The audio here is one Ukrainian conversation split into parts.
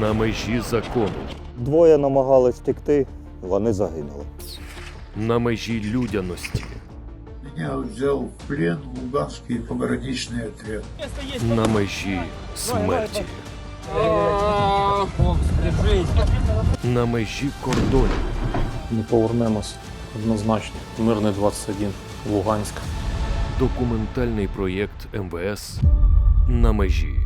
на межі закону, Двоє намагались втекти, вони загинули. на межі людяності, Меня взял в плен Луганский пограничный отряд. на межі смерті, на межі кордонів, Не повернемось однозначно. Мирний 21, Луганськ. документальний проєкт МВС на межі. –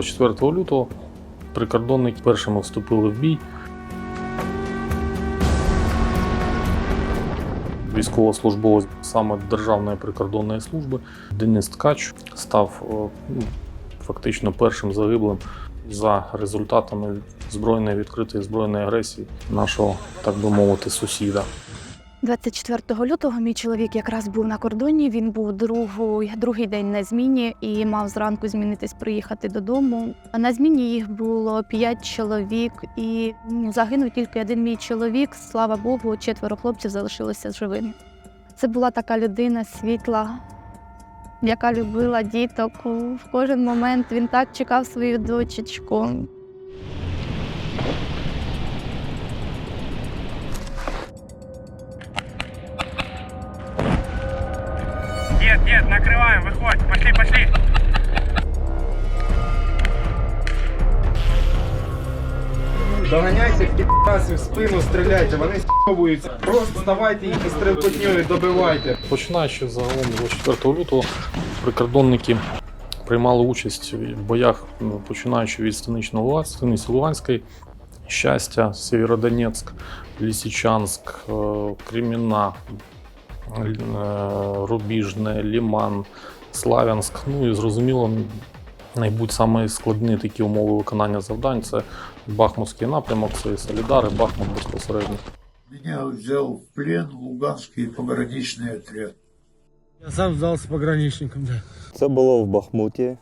24 лютого прикордонники першими вступили в бій. Військовослужбовець саме Державної прикордонної служби Денис Ткач став е, ну, фактично першим загиблим за результатами збройної відкритої збройної агресії нашого, так би мовити, сусіда. 24 лютого мій чоловік якраз був на кордоні. Він був другий, другий день на зміні і мав зранку змінитись, приїхати додому. А На зміні їх було п'ять чоловік, і загинув тільки один мій чоловік. Слава Богу, четверо хлопців залишилося живими. Це була така людина світла, яка любила діток. В кожен момент він так чекав свою дочечку. Доганяйте підпаси в спину, стріляйте, вони с**буються. Просто ставайте їх і стрілкотньою добивайте. Починаючи загалом з 24 лютого, прикордонники приймали участь в боях, починаючи від Станичного Станиці Луганської, Щастя, Сєвєродонецьк, Лісичанськ, е, Креміна, е, Рубіжне, Ліман, Славянськ. Ну і зрозуміло, найбудь саме складні такі умови виконання завдань це Бахмутський напрямок, це і Солідари, Бахмут безпосередньо. Меня взял в плен Луганский пограничный отряд. Я сам сдался пограничникам, да. Це було в Бахмуті.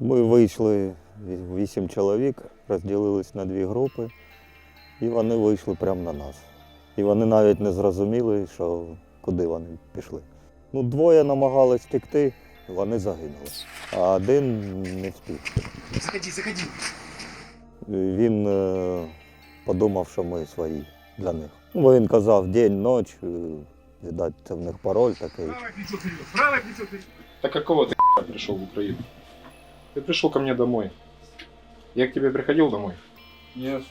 Ми вийшли вісім чоловік, розділились на дві групи, і вони вийшли прямо на нас. І вони навіть не зрозуміли, що куди вони пішли. Ну, двоє намагались втекти, вони загинули. А один не встиг. Заходи, заходи. Він е, подумав, що ми свої для них. Ну, бо він казав день, ніч, е, видать, це в них пароль такий. Правое плечо вперед, правое плечо вперед. Так какого ты пришел в Украину? Ты пришел ко мне домой. Я к тебе приходил домой? Нет.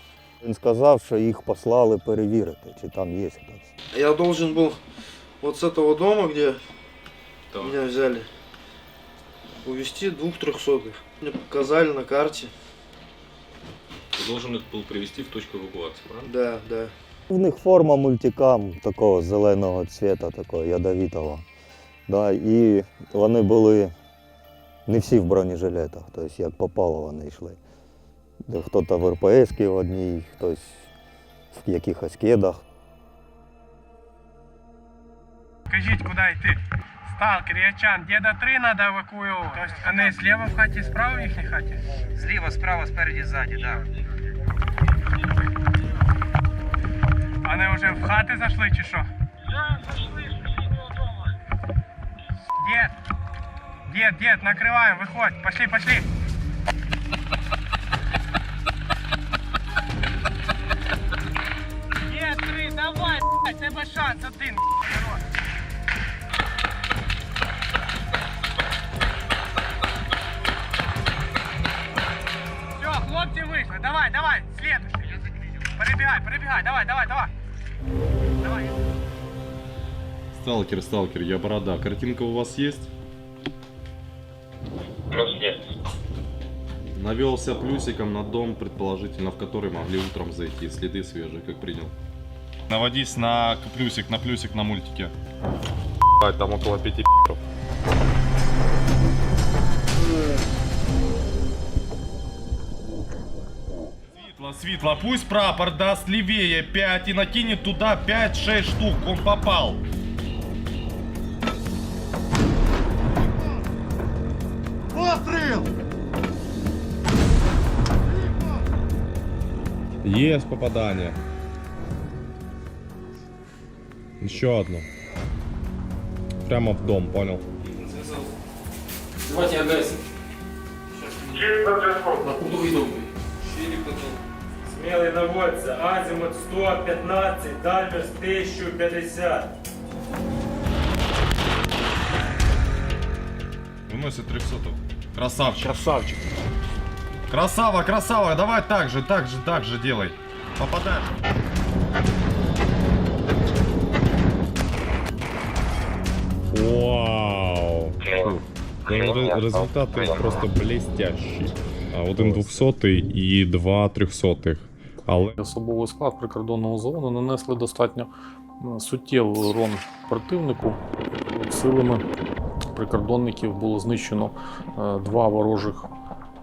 Він сказав, що їх послали перевірити, чи там є хтось. Я должен был вот с этого дома, где меня взяли, увезти двух трехсотых. Мне показали на карте. Ты должен это был привести в точку эвакуации, правильно? Да, да. У них форма мультикам такого зеленого цвіта, такого ядовитого. Да, і вони були не всі в бронежилетах, тобто як попало вони йшли. Де Хтось в РПС в одній, хтось в якихось кедах. Скажите, куда идти? Сталкер, Ячан, деда три надо эвакуировать. То есть они слева в хате, справа в их хате? Слева, справа, спереди, сзади, да. Они уже в хаты зашли, чи що? Дед, дед, дед, накрываем, выходь, пошли, пошли. Дед, три, давай, блядь, тебе шанс один. хорош. Сталкер, сталкер, я борода. Картинка у вас есть? Навелся плюсиком на дом, предположительно, в который могли утром зайти. Следы свежие, как принял. Наводись на плюсик, на плюсик на мультике. Там около пяти Светло, светло, пусть прапор даст левее 5 и накинет туда 5-6 штук, он попал. Есть попадание. Еще одно. Прямо в дом, понял? Давайте агрессию. На круговий дом. Смелый наводится. Азимут 115, дальность 1050. Выносит 300. Красавчик. Красавчик. Красава, красава, давай так же, так же, так же делай. Попадаешь. Вау. Ну, Результаты просто блестящі. Один 200 і два 300. Але Особовий склад прикордонного загону нанесли достатньо суттєвий урон противнику. Силами прикордонників було знищено е, два ворожих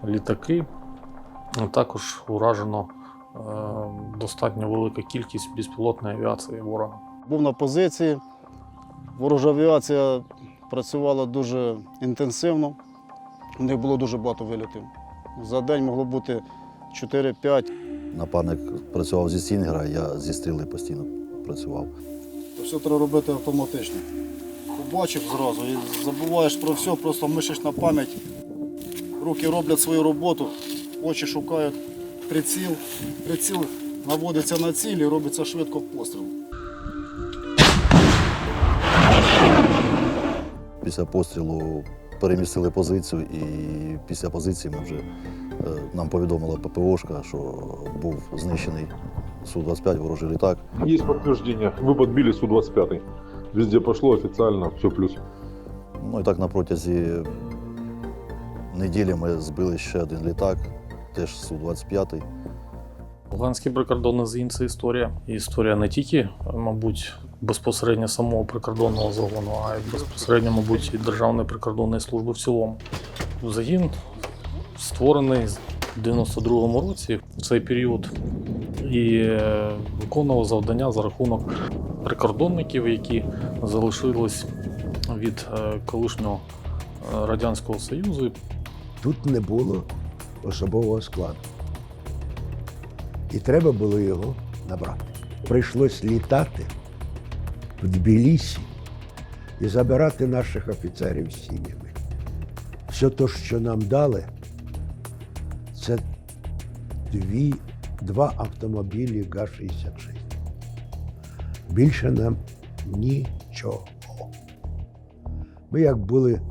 літаки. Також уражено е, достатньо велика кількість безпілотної авіації ворога. Був на позиції. Ворожа авіація працювала дуже інтенсивно. У них було дуже багато вилітів. За день могло бути 4-5. Напарник працював зі Стінгера, я зі стріли постійно працював. Все треба робити автоматично. Побачив зразу і забуваєш про все, просто мишиш на пам'ять. Руки роблять свою роботу, очі шукають приціл, приціл наводиться на ціль і робиться швидко постріл. Після пострілу перемістили позицію, і після позиції ми вже е, нам повідомила ППОшка, що був знищений Су-25 ворожий літак. Есть подтверждение. Вы подбили Су-25. Везде пошло официально, все плюс. Ну і так на протязі неділі ми збили ще один літак, теж Су-25. Луганський прикордонний загін це історія. І історія не тільки, мабуть, безпосередньо самого прикордонного загону, а й безпосередньо, мабуть, і Державної прикордонної служби в цілому. Загін створений в 92-му році в цей період і е, виконував завдання за рахунок прикордонників, які залишились від е, колишнього е, Радянського Союзу. Тут не було особового складу. І треба було його набрати. Прийшлось літати в Тбілісі і забирати наших офіцерів з сім'ями. Все те, що нам дали, це дві, два автомобілі ГА-66. Більше нам нічого. Ми як були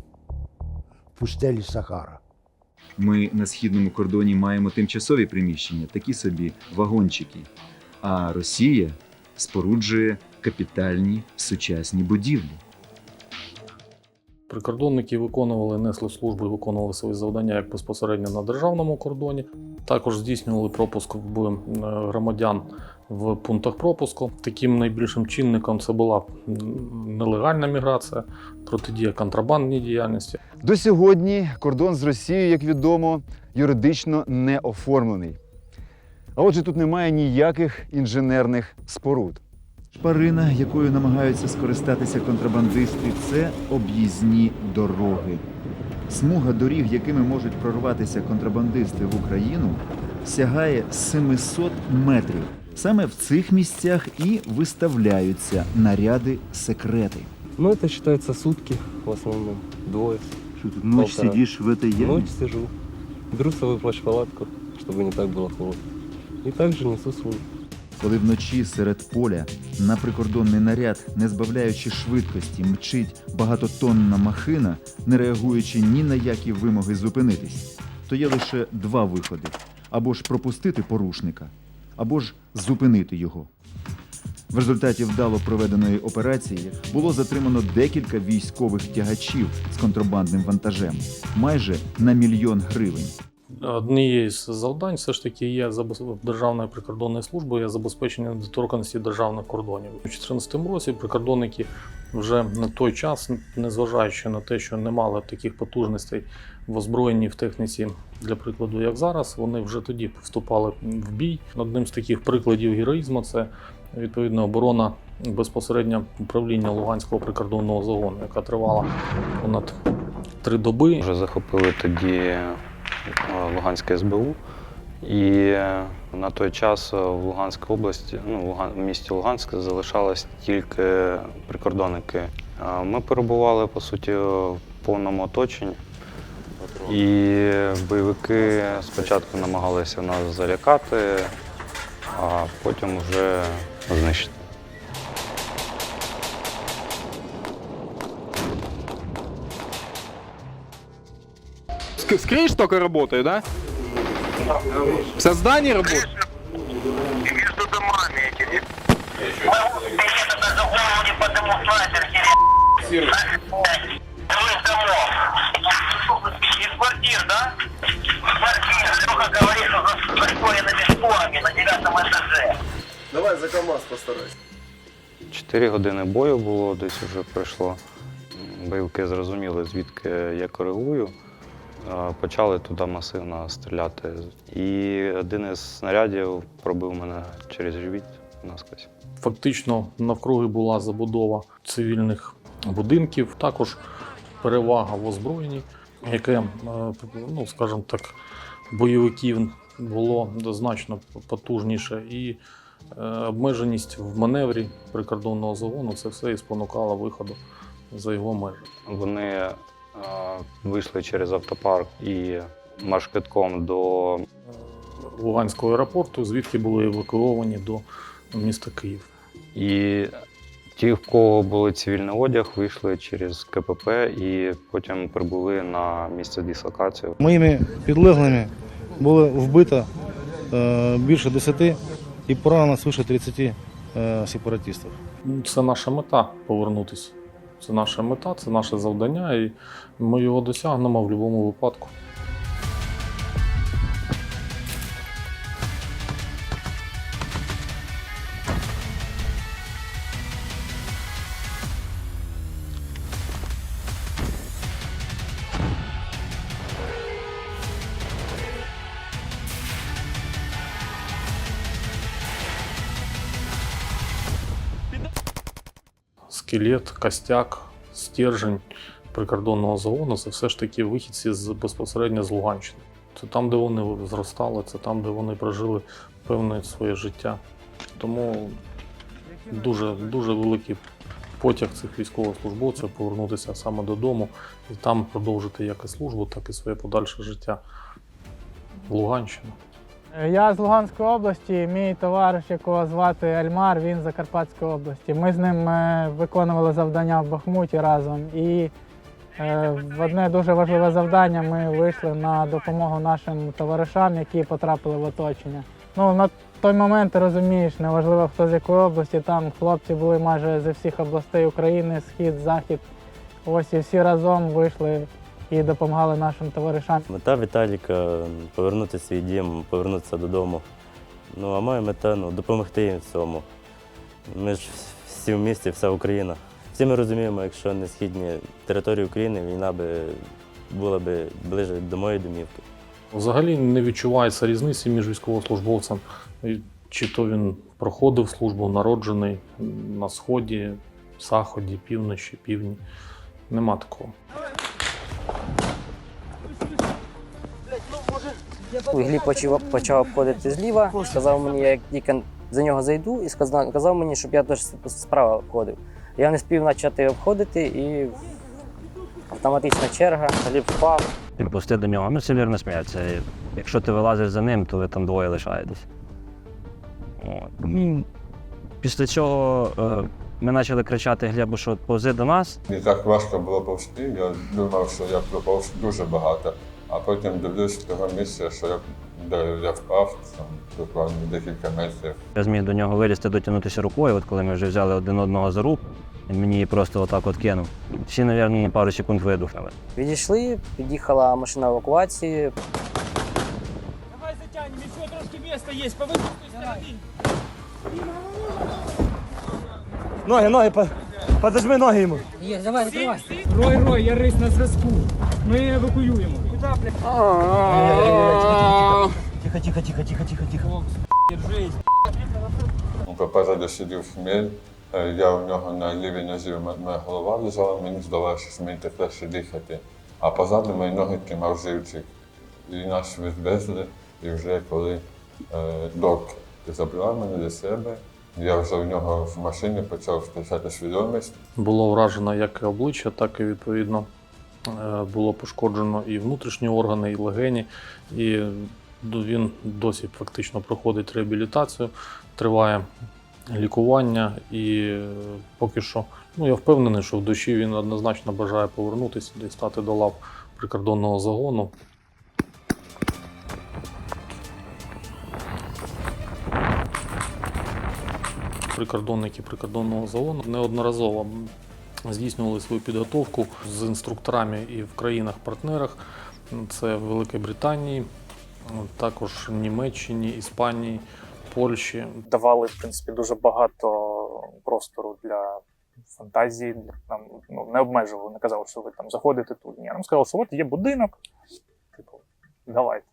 в пустелі Сахара. Ми на східному кордоні маємо тимчасові приміщення, такі собі вагончики. А Росія споруджує капітальні сучасні будівлі. Прикордонники виконували, несли службу і виконували свої завдання як безпосередньо на державному кордоні. Також здійснювали пропуск е, громадян в пунктах пропуску. Таким найбільшим чинником це була нелегальна міграція, протидія контрабандній діяльності. До сьогодні кордон з Росією, як відомо, юридично не оформлений. А отже, тут немає ніяких інженерних споруд. Шпарина, якою намагаються скористатися контрабандисти, це об'їзні дороги. Смуга доріг, якими можуть прорватися контрабандисти в Україну, сягає 700 метрів. Саме в цих місцях і виставляються наряди секрети. Ну, это считается сутки в основном. Двое. Що тут ночь Полтора. сидиш в этой яме? Ночь сижу. Беру с собой плащ-палатку, чтобы не так было холодно. И также несу службу. Коли вночі серед поля на прикордонний наряд, не збавляючи швидкості, мчить багатотонна махина, не реагуючи ні на які вимоги зупинитись, то є лише два виходи: або ж пропустити порушника, або ж зупинити його. В результаті вдало проведеної операції було затримано декілька військових тягачів з контрабандним вантажем майже на мільйон гривень. Однією з завдань все ж таки є Державної прикордонної служби є забезпечення недоторканості державних кордонів. У 2014 році прикордонники вже на той час, незважаючи на те, що не мали таких потужностей в озброєнні в техніці, для прикладу, як зараз, вони вже тоді вступали в бій. Одним з таких прикладів героїзму це відповідно оборона безпосередньо управління Луганського прикордонного загону, яка тривала понад три доби. Вже захопили тоді Луганське СБУ і е, На той час е, в Луганській області, ну, в місті Луганськ залишалось тільки прикордонники. Е, Ми перебували, по суті, в повному оточенні. І бойовики спочатку намагалися нас залякати, а потім вже знищити. Скрин только работает, да? В создании работает? Из квартир, да? Квартир. Леха говорит, что зашторенными шторами на девятом этаже. Давай за КАМАЗ постарайся. Чотири години бою було, десь вже пройшло. Бойовики зрозуміли, звідки я коригую. Почали туди масивно стріляти. І один із снарядів пробив мене через живіт наскось. Фактично навкруги була забудова цивільних будинків, також перевага в озброєнні, яке, е, ну скажімо так, бойовиків було значно потужніше. І е, обмеженість в маневрі прикордонного загону це все і спонукало виходу за його межі. Вони вийшли через автопарк і маршрутком до Луганського аеропорту, звідки були евакуовані до міста Київ. І ті, в кого були цивільний одяг, вийшли через КПП і потім прибули на місце дислокації. Моїми підлеглими було вбито е, більше 10 і поранено свише 30 е, сепаратистів. Це наша мета повернутися. Це наша мета, це наше завдання, і ми його досягнемо в будь-якому випадку. Скелет, костяк, стержень прикордонного загону це все ж таки вихідці з безпосередньо з Луганщини. Це там, де вони зростали, це там, де вони прожили певне своє життя. Тому дуже, дуже великий потяг цих військовослужбовців повернутися саме додому і там продовжити як і службу, так і своє подальше життя в Луганщину. Я з Луганської області, мій товариш, якого звати Альмар, він з Закарпатської області. Ми з ним е, виконували завдання в Бахмуті разом. І е, в одне дуже важливе завдання ми вийшли на допомогу нашим товаришам, які потрапили в оточення. Ну, на той момент ти розумієш, неважливо хто з якої області, там хлопці були майже зі всіх областей України, схід, захід. Ось і всі разом вийшли і допомагали нашим товаришам. Мета Віталіка повернути свій дім, повернутися додому. Ну, а моя мета ну, допомогти їм в цьому. Ми ж всі в місті, вся Україна. Всі ми розуміємо, якщо не східні території України, війна би була би ближе до моєї домівки. Взагалі не відчувається різниці між військовослужбовцем, чи то він проходив службу, народжений на сході, заході, півночі, півдні. Нема такого. Гліб почав, почав обходити зліва, сказав мені, я як тільки за нього зайду, і сказав, казав мені, щоб я теж справа обходив. Я не спів почати обходити і автоматична черга, Гліб впав. Підпусти до нього. Ми всі вірно сміються. Якщо ти вилазиш за ним, то ви там двоє лишаєтесь. Ну, Після цього е, ми почали кричати Глебу, що повзи до нас. Не так важко було повзти. Я думав, що я проповз дуже багато, потім дивлюсь того місця, що я, де я впав, там буквально декілька метрів. Я зміг до нього вилізти, дотягнутися рукою, от коли ми вже взяли один одного за руку, він мені її просто отак от кинув. Всі, мабуть, на пару секунд видухнули. Відійшли, під'їхала машина евакуації. Давай затянем, еще трошки места есть, по выпуску стороны. Ноги, ноги, по- подожми ноги йому. Есть, давай, закрывай. Рой, Рой, я рись на зв'язку. Ми евакуюємо. Куда, блядь? Тихо, тихо, тихо, тихо, тихо, тихо. Держись. Попереду сидів хмель, е, я у нього на лівій нозі моя голова лежала, мені здалося, що мені так легше дихати. А позаду мої ноги тримав живчик. І нас відвезли, і вже коли е, док забрав мене до себе. Я вже в нього в машині почав втрачати свідомість. Було вражено як обличчя, так і відповідно було пошкоджено і внутрішні органи, і легені. І він досі фактично проходить реабілітацію, триває лікування, і е, поки що ну, я впевнений, що в душі він однозначно бажає повернутися і стати до лав прикордонного загону. Прикордонники прикордонного загону неодноразово здійснювали свою підготовку з інструкторами і в країнах-партнерах. Це в Великій Британії, також в Німеччині, Іспанії, Польщі. давали в принципі дуже багато простору для фантазії. Нам ну, не обмежували, не казали, що ви там заходите тут. Ні, нам сказали, що от є будинок. Типу, давайте.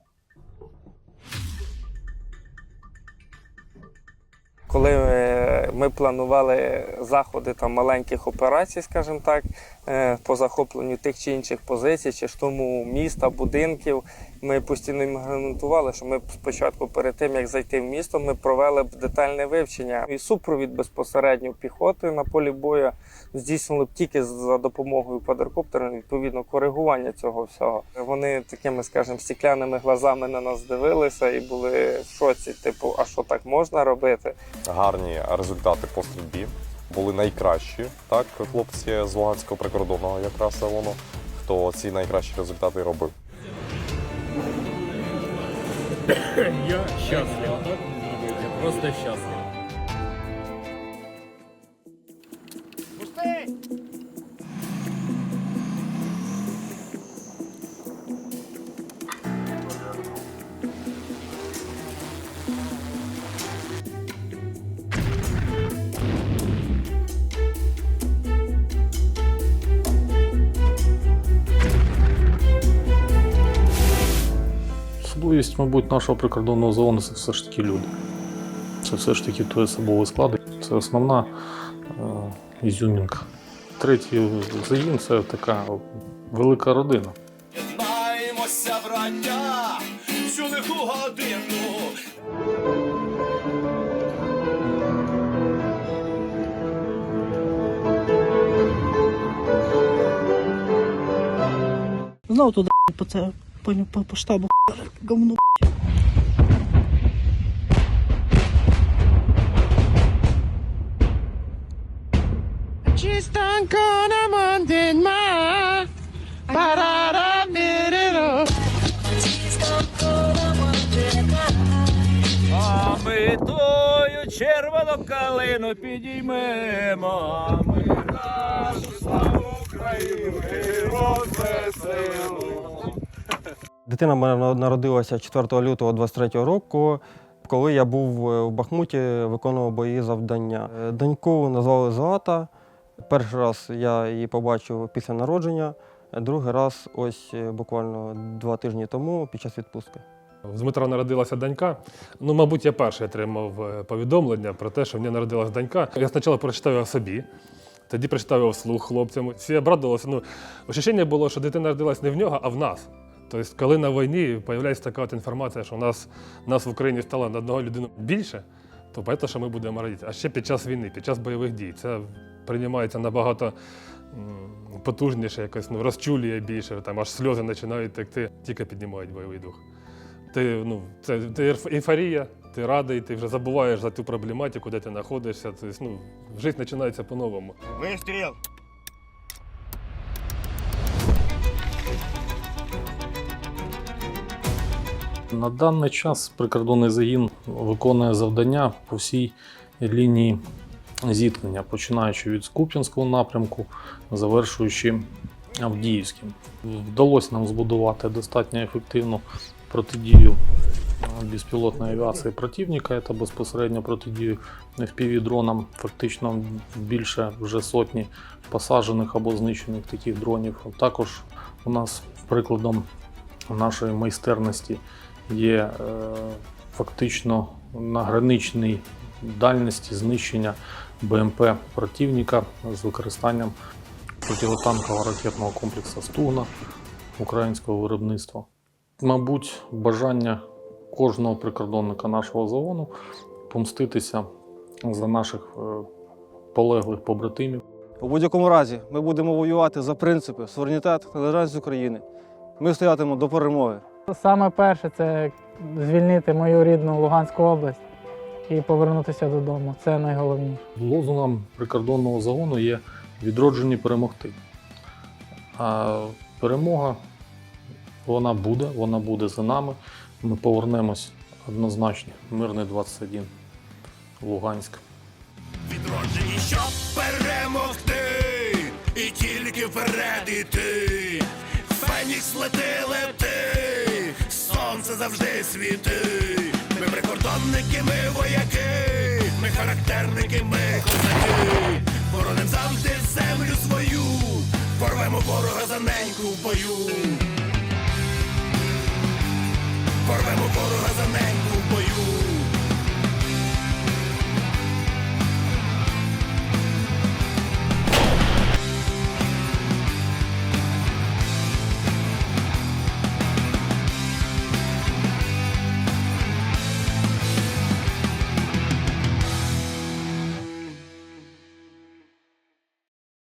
Коли е, ми планували заходи там маленьких операцій, скажімо так, е, по захопленню тих чи інших позицій, чи штурму міста, будинків, ми постійно їм гарантували, що ми спочатку, перед тим як зайти в місто, ми провели б детальне вивчення і супровід безпосередньо піхоти на полі бою здійснили б тільки за допомогою квадрокоптера, відповідно коригування цього всього. Вони такими, скажімо, стеклянними глазами на нас дивилися і були в шоці. Типу, а що так можна робити? Гарні результати по стрільбі були найкращі. Так, хлопці з Луганського прикордонного, якраз воно, хто ці найкращі результати робив. Я счастлив. Я просто счастлив. Мабуть, нашого прикордонного загону це все ж таки люди. Це все ж таки той особовий склад. Це основна е, ізюмінка. Третій загін це така велика родина. Маємося, браття, цю лиху годину. Знову туди по це по, по, по штабу говно. Чистанко на мандинма. Парара. А ми тою червону калину підіймемо. А ми нашу славу України розвеселимо. Дитина мене народилася 4 лютого 23 року. Коли я був е, в Бахмуті, виконував бої завдання. Е, Доньку назвали Злата. Перший раз я її побачив після народження, другий раз ось е, буквально два тижні тому під час відпустки. В Дмитра народилася донька. Ну, мабуть, я перший отримав повідомлення про те, що в мене народилася донька. Я спочатку прочитав його собі, тоді прочитав його вслух хлопцям. Всі обрадувалися. Ну, ощущення було, що дитина народилась не в нього, а в нас. Тобто, коли на війні з'являється така от інформація, що у нас, нас в Україні стало на одного людину більше, то понятно, що ми будемо радіти. А ще під час війни, під час бойових дій. Це приймається набагато потужніше, якось ну, розчулює більше, там аж сльози починають текти, тільки піднімають бойовий дух. Ти, ну, це, ти ейфорія, ти радий, ти вже забуваєш за ту проблематику, де ти знаходишся. Тобто, ну, життя починається по-новому. Вистріл! На даний час прикордонний загін виконує завдання по всій лінії зіткнення, починаючи від Скуп'янського напрямку, завершуючи Авдіївським. Вдалося нам збудувати достатньо ефективну протидію е, безпілотної авіації противника, це безпосередньо протидію FPV-дронам. Фактично більше вже сотні посаджених або знищених таких дронів. Також у нас прикладом нашої майстерності є е, фактично на граничній дальності знищення БМП противника з використанням протитанкового ракетного комплексу Стугна українського виробництва. Мабуть, бажання кожного прикордонника нашого загону помститися за наших е, полеглих побратимів. У будь-якому разі ми будемо воювати за принципи, суверенітет та державність України. Ми стоятимемо до перемоги. Саме перше це звільнити мою рідну Луганську область і повернутися додому. Це найголовніше. Лозунгом прикордонного загону є відроджені перемогти. А перемога вона буде, вона буде за нами. Ми повернемось однозначно. Мирний 21 Луганськ. Відроджені, щоб перемогти, і тільки вперед іти. Фенікс лети, лети, сонце завжди світи. Ми прикордонники, ми вояки, ми характерники, ми козаки. Бороним завжди землю свою, порвемо ворога за неньку в бою. Порвемо ворога за неньку.